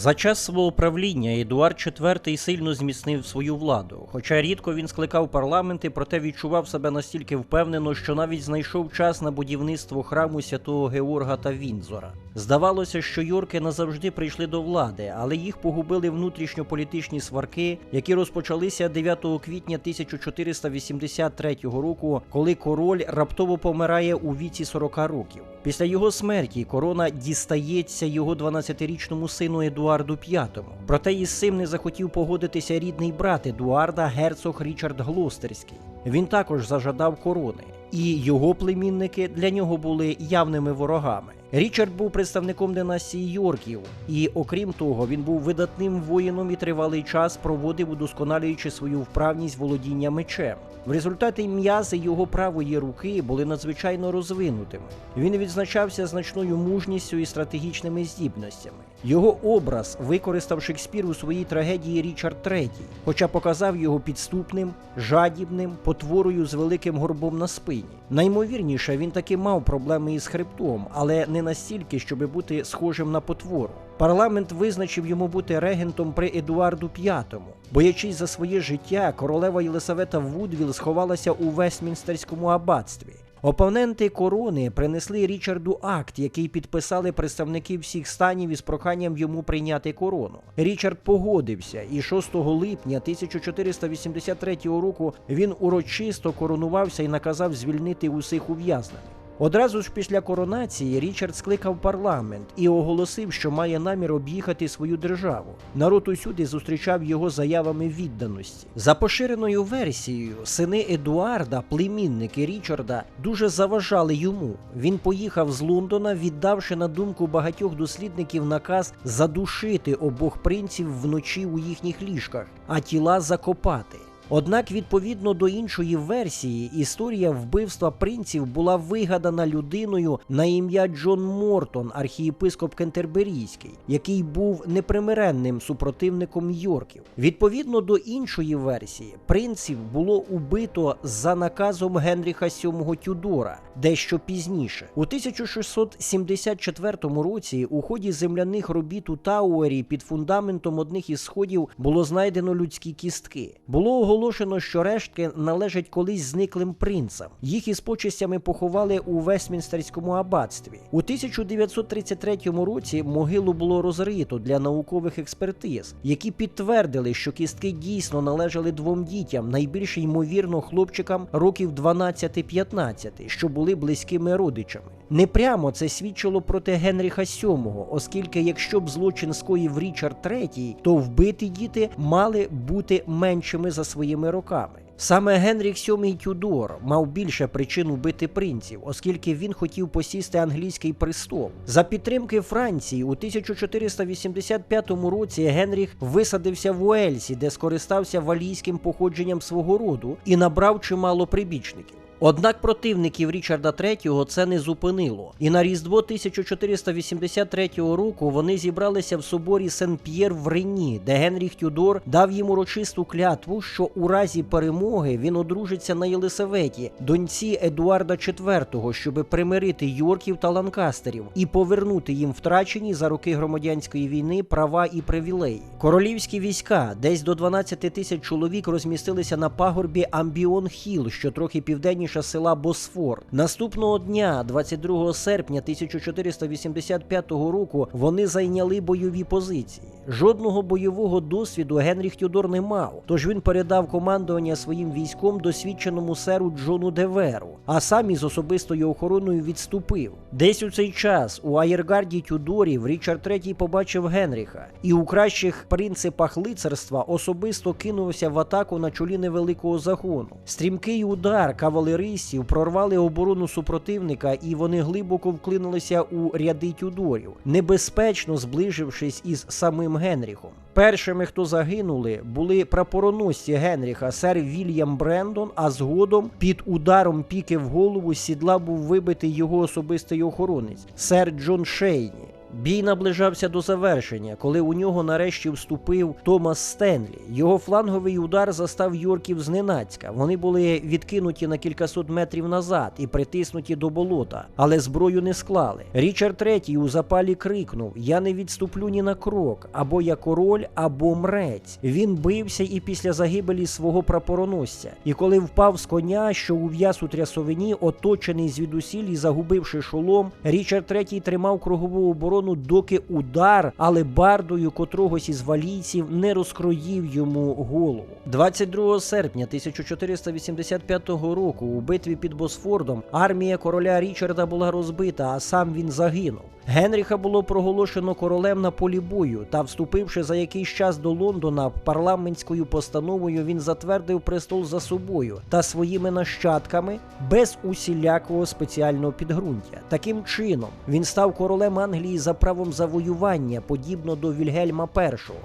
За час свого правління Едуард IV сильно зміцнив свою владу. Хоча рідко він скликав парламенти, проте відчував себе настільки впевнено, що навіть знайшов час на будівництво храму святого Георга та Вінзора. Здавалося, що Йорки назавжди прийшли до влади, але їх погубили внутрішньополітичні сварки, які розпочалися 9 квітня 1483 року, коли король раптово помирає у віці 40 років. Після його смерті корона дістається його 12-річному сину Едуарду V. Проте із цим не захотів погодитися рідний брат Едуарда, герцог Річард Глостерський. Він також зажадав корони, і його племінники для нього були явними ворогами. Річард був представником династії Йорків, і окрім того, він був видатним воїном і тривалий час проводив, удосконалюючи свою вправність володіння мечем. В результаті м'язи його правої руки були надзвичайно розвинутими. Він відзначався значною мужністю і стратегічними здібностями. Його образ використав Шекспір у своїй трагедії Річард III, хоча показав його підступним, жадібним, потворою з великим горбом на спині. Наймовірніше, він таки мав проблеми із хребтом, але не настільки, щоби бути схожим на потвору. Парламент визначив йому бути регентом при Едуарду V. Боячись за своє життя, королева Єлисавета Вудвіл сховалася у Вестмінстерському аббатстві. Опоненти корони принесли Річарду акт, який підписали представники всіх станів із проханням йому прийняти корону. Річард погодився, і 6 липня 1483 року він урочисто коронувався і наказав звільнити усіх ув'язнених. Одразу ж після коронації Річард скликав парламент і оголосив, що має намір об'їхати свою державу. Народ усюди зустрічав його заявами відданості. За поширеною версією, сини Едуарда, племінники Річарда, дуже заважали йому. Він поїхав з Лондона, віддавши на думку багатьох дослідників наказ задушити обох принців вночі у їхніх ліжках, а тіла закопати. Однак, відповідно до іншої версії, історія вбивства принців була вигадана людиною на ім'я Джон Мортон, архієпископ Кентерберійський, який був непримиренним супротивником Йорків. Відповідно до іншої версії, принців було убито за наказом Генріха VII Тюдора, дещо пізніше. У 1674 році у ході земляних робіт у Тауері під фундаментом одних із сходів було знайдено людські кістки. Було оголошено, що рештки належать колись зниклим принцам. Їх із почестями поховали у Вестмінстерському аббатстві. У 1933 році могилу було розрито для наукових експертиз, які підтвердили, що кістки дійсно належали двом дітям, найбільш ймовірно хлопчикам років 12-15, що були близькими родичами. Непрямо це свідчило проти Генріха VII, оскільки якщо б злочин скоїв Річард III, то вбиті діти мали бути меншими за своїми роками. Саме Генріх VII Тюдор мав більше причин вбити принців, оскільки він хотів посісти англійський престол. За підтримки Франції у 1485 році Генріх висадився в Уельсі, де скористався валійським походженням свого роду і набрав чимало прибічників. Однак противників Річарда III це не зупинило, і на різдво 1483 року вони зібралися в соборі Сен-П'єр в Рені, де Генріх Тюдор дав їм урочисту клятву, що у разі перемоги він одружиться на Єлисаветі, доньці Едуарда IV, щоб примирити Йорків та Ланкастерів і повернути їм втрачені за роки громадянської війни права і привілеї. Королівські війська, десь до 12 тисяч чоловік, розмістилися на пагорбі Амбіон Хіл, що трохи південніше села Босфор. Наступного дня, 22 серпня 1485 року, вони зайняли бойові позиції. Жодного бойового досвіду Генріх Тюдор не мав, тож він передав командування своїм військом досвідченому серу Джону Деверу, а сам із особистою охороною відступив. Десь у цей час у аєргарді Тюдорів Річард III побачив Генріха і у кращих принципах лицарства особисто кинувся в атаку на чолі невеликого загону. Стрімкий удар кавалеристів прорвали оборону супротивника, і вони глибоко вклинулися у ряди Тюдорів, небезпечно зближившись із самим Генріхом. Першими, хто загинули, були прапороносці Генріха, сер Вільям Брендон, а згодом під ударом піки в голову сідла був вибитий його особистий охоронець, сер Джон Шейні. Бій наближався до завершення, коли у нього нарешті вступив Томас Стенлі. Його фланговий удар застав Йорків зненацька. Вони були відкинуті на кількасот метрів назад і притиснуті до болота, але зброю не склали. Річард III у запалі крикнув: Я не відступлю ні на крок, або я король, або мрець. Він бився і після загибелі свого прапороносця. І коли впав з коня, що ув'яз у трясовині, оточений звідусіль і загубивши шолом, Річард III тримав кругову оборону, доки удар, але бардою котрогось із валійців не розкроїв йому голову. 22 серпня 1485 року у битві під Босфордом армія короля Річарда була розбита, а сам він загинув. Генріха було проголошено королем на полі бою, та, вступивши за якийсь час до Лондона, парламентською постановою він затвердив престол за собою та своїми нащадками без усілякого спеціального підґрунтя. Таким чином він став королем Англії за правом завоювання, подібно до Вільгельма І.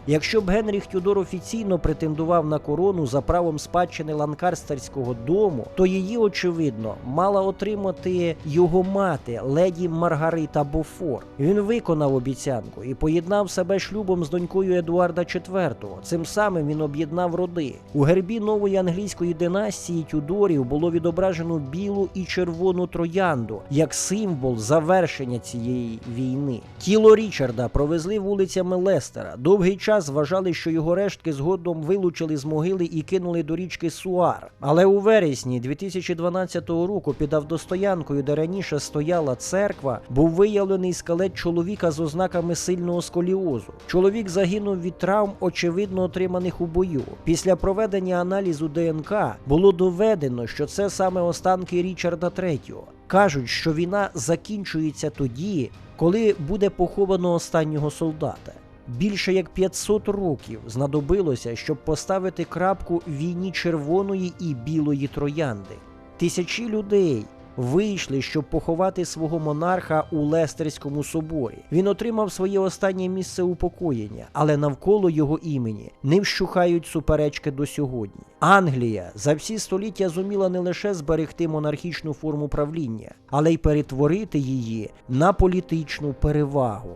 Якщо б Генріх Тюдор офіційно претендував на корону за правом спадщини ланкастерського дому, то її, очевидно, мала отримати його мати, леді Маргарита Бофор. Він виконав обіцянку і поєднав себе шлюбом з донькою Едуарда IV. Цим самим він об'єднав роди. У гербі нової англійської династії Тюдорів було відображено білу і червону троянду як символ завершення цієї війни. Тіло Річарда провезли вулицями Лестера. Довгий час вважали, що його рештки згодом вилучили з могили і кинули до річки Суар. Але у вересні 2012 року під автостоянкою, де раніше стояла церква, був виявлений скелет чоловіка з ознаками сильного сколіозу. Чоловік загинув від травм, очевидно отриманих у бою. Після проведення аналізу ДНК було доведено, що це саме останки Річарда III. Кажуть, що війна закінчується тоді, коли буде поховано останнього солдата. Більше як 500 років знадобилося, щоб поставити крапку війні червоної і білої троянди. Тисячі людей вийшли, щоб поховати свого монарха у Лестерському соборі. Він отримав своє останнє місце упокоєння, але навколо його імені не вщухають суперечки до сьогодні. Англія за всі століття зуміла не лише зберегти монархічну форму правління, але й перетворити її на політичну перевагу.